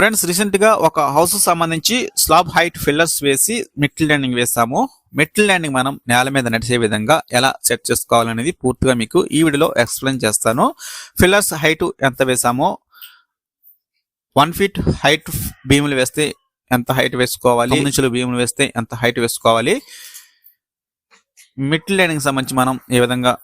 Friends రీసెంట్గా ఒక house సంబంధించి స్లాబ్ హైట్ ఫిల్లర్స్ వేసి మెట్ల్ ల్యాండింగ్ వేసాము. మెట్ల్ ల్యాండింగ్ మనం నేల మీద నడిచే విధంగా ఎలా సెట్ చేసుకోవాలనేది పూర్తిగా మీకు ఈ వీడియోలో ఎక్స్ప్లెయిన్ చేస్తాను. ఫిల్లర్స్ హైట్ ఎంత వేసామో? వన్ ఫీట్ హైట్ భీములు వేస్తే ఎంత హైట్ వేసుకోవాలి? నుంచులు భీములు వేస్తే ఎంత హైట్ వేసుకోవాలి? మిడ్ ల్యాండింగ్ సంబంధించి మనం ఏ విధంగా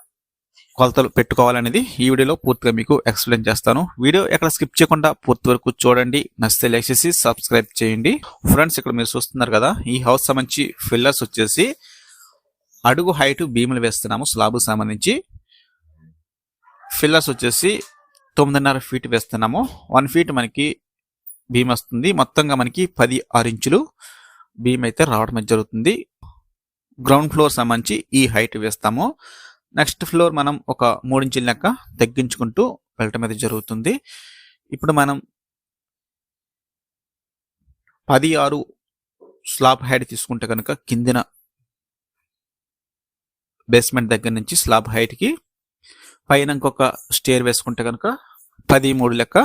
కొలతలు పెట్టుకోవాలనేది ఈ వీడియోలో పూర్తిగా మీకు ఎక్స్ప్లెయిన్ చేస్తాను. వీడియో ఎక్కడ స్కిప్ చేయకుండా పూర్తి వరకు చూడండి. నచ్చితే లైక్ చేసి సబ్స్క్రైబ్ చేయండి. ఫ్రెండ్స్ ఇక్కడ మీరు చూస్తున్నారు కదా ఈ హౌస్ సంబంధించి ఫిల్లర్స్ వచ్చేసి అడుగు హైట్ భీములు వేస్తున్నాము స్లాబ్కు సంబంధించి. ఫిల్లర్స్ వచ్చేసి తొమ్మిదిన్నర ఫీట్ వేస్తున్నాము. వన్ ఫీట్ మనకి భీమ్ వస్తుంది. మొత్తంగా మనకి పది ఆరు ఇంచులు భీమ్ అయితే రావడం జరుగుతుంది. గ్రౌండ్ ఫ్లోర్ సంబంధించి ఈ హైట్ వేస్తాము. నెక్స్ట్ ఫ్లోర్ మనం ఒక మూడించుల లెక్క తగ్గించుకుంటూ వెళ్ళటం అయితే జరుగుతుంది. ఇప్పుడు మనం పది ఆరు స్లాబ్ హైట్ తీసుకుంటే కనుక కిందిన బేస్మెంట్ దగ్గర నుంచి స్లాబ్ హైట్కి పైన ఇంకొక స్టేర్ వేసుకుంటే కనుక పది మూడు లెక్క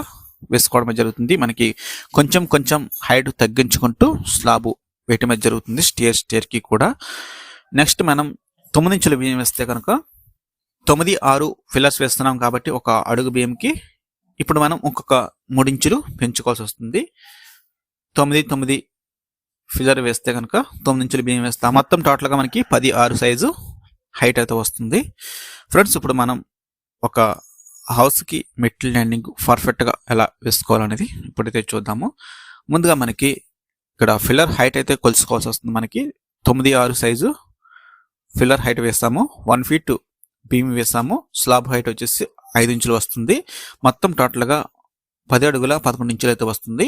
వేసుకోవడం జరుగుతుంది. మనకి కొంచెం కొంచెం హైట్ తగ్గించుకుంటూ స్లాబ్ వేయటం జరుగుతుంది. స్టేర్ స్టేర్కి కూడా. నెక్స్ట్ మనం తొమ్మిది ఇంచుల బియ్యం వేస్తే కనుక తొమ్మిది ఆరు ఫిల్లర్స్ వేస్తున్నాం కాబట్టి ఒక అడుగు బియ్యంకి ఇప్పుడు మనం ఒక్కొక్క మూడించులు పెంచుకోవాల్సి వస్తుంది. తొమ్మిది తొమ్మిది ఫిల్లర్ వేస్తే కనుక తొమ్మిది ఇంచులు బియ్యం వేస్తాం. మొత్తం టోటల్గా మనకి పది ఆరు సైజు హైట్ అయితే వస్తుంది. ఫ్రెండ్స్ ఇప్పుడు మనం ఒక హౌస్కి మెట్ల ల్యాండింగ్ పర్ఫెక్ట్గా ఎలా వేసుకోవాలనేది ఇప్పుడైతే చూద్దాము. ముందుగా మనకి ఇక్కడ ఫిల్లర్ హైట్ అయితే కొలుసుకోవాల్సి వస్తుంది. మనకి తొమ్మిది ఆరు సైజు ఫిల్లర్ హైట్ వేస్తాము. వన్ ఫీట్ బీమ్ వేసాము. స్లాబ్ హైట్ వచ్చేసి ఐదు ఇంచులు వస్తుంది. మొత్తం టోటల్గా పది అడుగుల పదకొండు ఇంచులు అయితే వస్తుంది.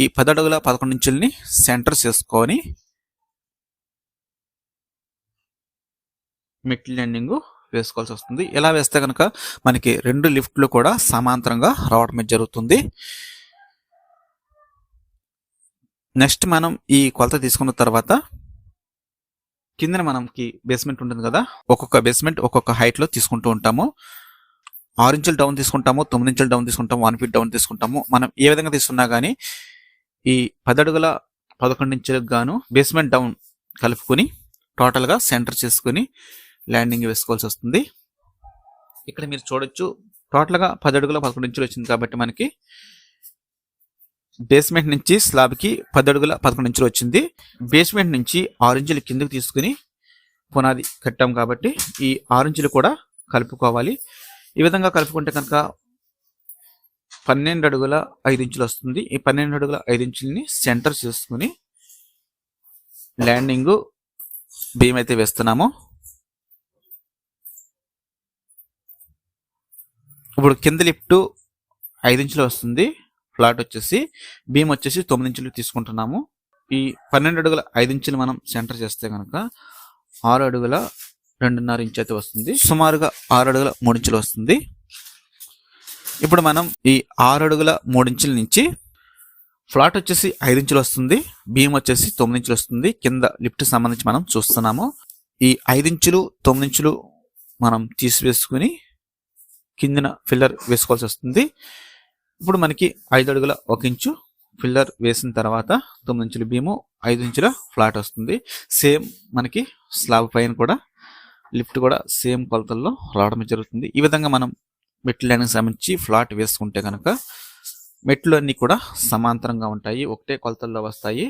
ఈ పది అడుగుల పదకొండు ఇంచుల్ని సెంటర్ చేసుకొని మిడ్ ల్యాండింగ్ వేసుకోవాల్సి వస్తుంది. ఇలా వేస్తే కనుక మనకి రెండు లిఫ్ట్లు కూడా సమాంతరంగా రావడం జరుగుతుంది. నెక్స్ట్ మనం ఈ కొలత తీసుకున్న తర్వాత కిందన మనకి బేస్మెంట్ ఉంటుంది కదా ఒక్కొక్క బేస్మెంట్ ఒక్కొక్క హైట్లో తీసుకుంటూ ఉంటాము. ఆరు ఇంచులు డౌన్ తీసుకుంటాము తొమ్మిది ఇంచులు డౌన్ తీసుకుంటాము వన్ ఫీట్ డౌన్ తీసుకుంటాము. మనం ఏ విధంగా తీసుకున్నా కానీ ఈ పదడుగుల పదకొండు ఇంచులకు గాను బేస్మెంట్ డౌన్ కలుపుకొని టోటల్గా సెంటర్ చేసుకుని ల్యాండింగ్ వేసుకోవాల్సి వస్తుంది. ఇక్కడ మీరు చూడొచ్చు టోటల్గా పదడుగుల పది అడుగుల పదకొండు ఇంచులు వచ్చింది కాబట్టి మనకి బేస్మెంట్ నుంచి స్లాబ్కి పది అడుగుల పదకొండు ఇంచులు వచ్చింది. బేస్మెంట్ నుంచి ఆరెంజ్లు కిందకు కిందకి తీసుకుని పునాది కట్టాం కాబట్టి ఈ ఆరెంజ్లు కూడా కలుపుకోవాలి. ఈ విధంగా కలుపుకుంటే కనుక పన్నెండు అడుగుల ఐదు ఇంచులు వస్తుంది. ఈ పన్నెండు అడుగుల ఐదు ఇంచులని సెంటర్ చేసుకుని ల్యాండింగ్ బీమ్ అయితే వేస్తున్నాము. ఇప్పుడు కింద లిఫ్ట్ ఐదు ఇంచులు వస్తుంది. ఫ్లాట్ వచ్చేసి బీమ్ వచ్చేసి తొమ్మిది ఇంచులు తీసుకుంటున్నాము. ఈ పన్నెండు అడుగుల ఐదు ఇంచులు మనం సెంటర్ చేస్తే కనుక ఆరు అడుగుల రెండున్నర ఇంచు అయితే వస్తుంది. సుమారుగా ఆరు అడుగుల మూడు ఇంచులు వస్తుంది. ఇప్పుడు మనం ఈ ఆరు అడుగుల మూడు ఇంచుల నుంచి ఫ్లాట్ వచ్చేసి ఐదు ఇంచులు వస్తుంది. బీమ్ వచ్చేసి తొమ్మిది ఇంచులు వస్తుంది. కింద లిఫ్ట్ సంబంధించి మనం చూస్తున్నాము. ఈ ఐదు ఇంచులు తొమ్మిది ఇంచులు మనం తీసివేసుకుని కిందన ఫిల్లర్ వేసుకోవాల్సి వస్తుంది. ఇప్పుడు మనకి ఐదు అడుగుల ఒక ఇంచు ఫిల్లర్ వేసిన తర్వాత తొమ్మిది ఇంచుల బీము ఐదు ఇంచుల ఫ్లాట్ వస్తుంది. సేమ్ మనకి స్లాబ్ పైన కూడా లిఫ్ట్ కూడా సేమ్ కొలతల్లో రావడం జరుగుతుంది. ఈ విధంగా మనం మెట్లు సంబంధించి ఫ్లాట్ వేసుకుంటే కనుక మెట్లు అన్నీ కూడా సమాంతరంగా ఉంటాయి. ఒకటే కొలతల్లో వస్తాయి.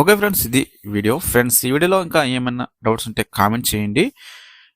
ఓకే ఫ్రెండ్స్ ఇది వీడియో. ఫ్రెండ్స్ ఈ వీడియోలో ఇంకా ఏమైనా డౌట్స్ ఉంటే కామెంట్ చేయండి.